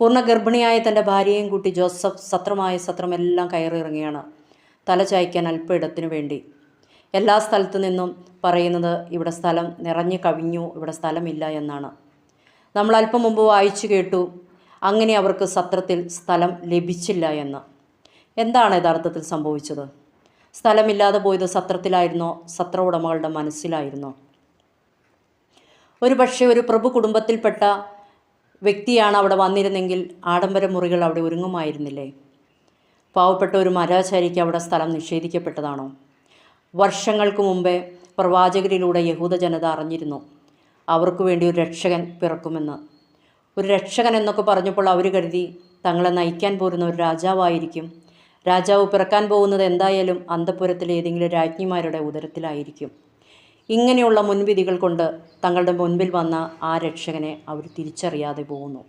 പൂർണ ഗർഭിണിയായ തന്റെ ഭാര്യയും കൂട്ടി ജോസഫ് സത്രമായ സത്രമെല്ലാം കയറിയിറങ്ങിയാണ്. തല ചായ്ക്കാൻ അല്പ ഇടത്തിനു വേണ്ടി. എല്ലാ സ്ഥലത്തു നിന്നും പറയുന്നത് ഇവിടെ സ്ഥലം നിറഞ്ഞു കവിഞ്ഞു ഇവിടെ സ്ഥലമില്ല എന്നാണ്. നമ്മൾ അല്പം മുമ്പ് വായിച്ചു കേട്ടു അങ്ങനെ അവർക്ക് സത്രത്തിൽ സ്ഥലം ലഭിച്ചില്ല എന്ന്. എന്താണ് യഥാർത്ഥത്തിൽ സംഭവിച്ചത്? സ്ഥലമില്ലാതെ പോയത് സത്രത്തിലായിരുന്നോ? സത്ര ഉടമകളുടെ മനസ്സിലായിരുന്നോ? ഒരു പക്ഷേ ഒരു പ്രഭു കുടുംബത്തിൽപ്പെട്ട വ്യക്തിയാണ് അവിടെ വന്നിരുന്നെങ്കിൽ ആഡംബര മുറികൾ അവിടെ ഒരുങ്ങുമായിരുന്നില്ലേ? പാവപ്പെട്ട ഒരു മരാചാരിക്ക് അവിടെ സ്ഥലം നിഷേധിക്കപ്പെട്ടതാണോ? വർഷങ്ങൾക്ക് മുമ്പേ പ്രവാചകരിലൂടെ യഹൂദ ജനത അറിഞ്ഞിരുന്നു അവർക്ക് വേണ്ടി ഒരു രക്ഷകൻ പിറക്കുമെന്ന്. ഒരു രക്ഷകൻ എന്നൊക്കെ പറഞ്ഞപ്പോൾ അവർ കരുതി തങ്ങളെ നയിക്കാൻ പോരുന്ന ഒരു രാജാവായിരിക്കും. രാജാവ് പിറക്കാൻ പോകുന്നത് എന്തായാലും അന്തപുരത്തിലെ ഏതെങ്കിലും രാജ്ഞിമാരുടെ ഉദരത്തിലായിരിക്കും. ഇങ്ങനെയുള്ള മുൻവിധികൾ കൊണ്ട് തങ്ങളുടെ മുൻപിൽ വന്ന ആ രക്ഷകനെ അവർ തിരിച്ചറിയാതെ പോകുന്നു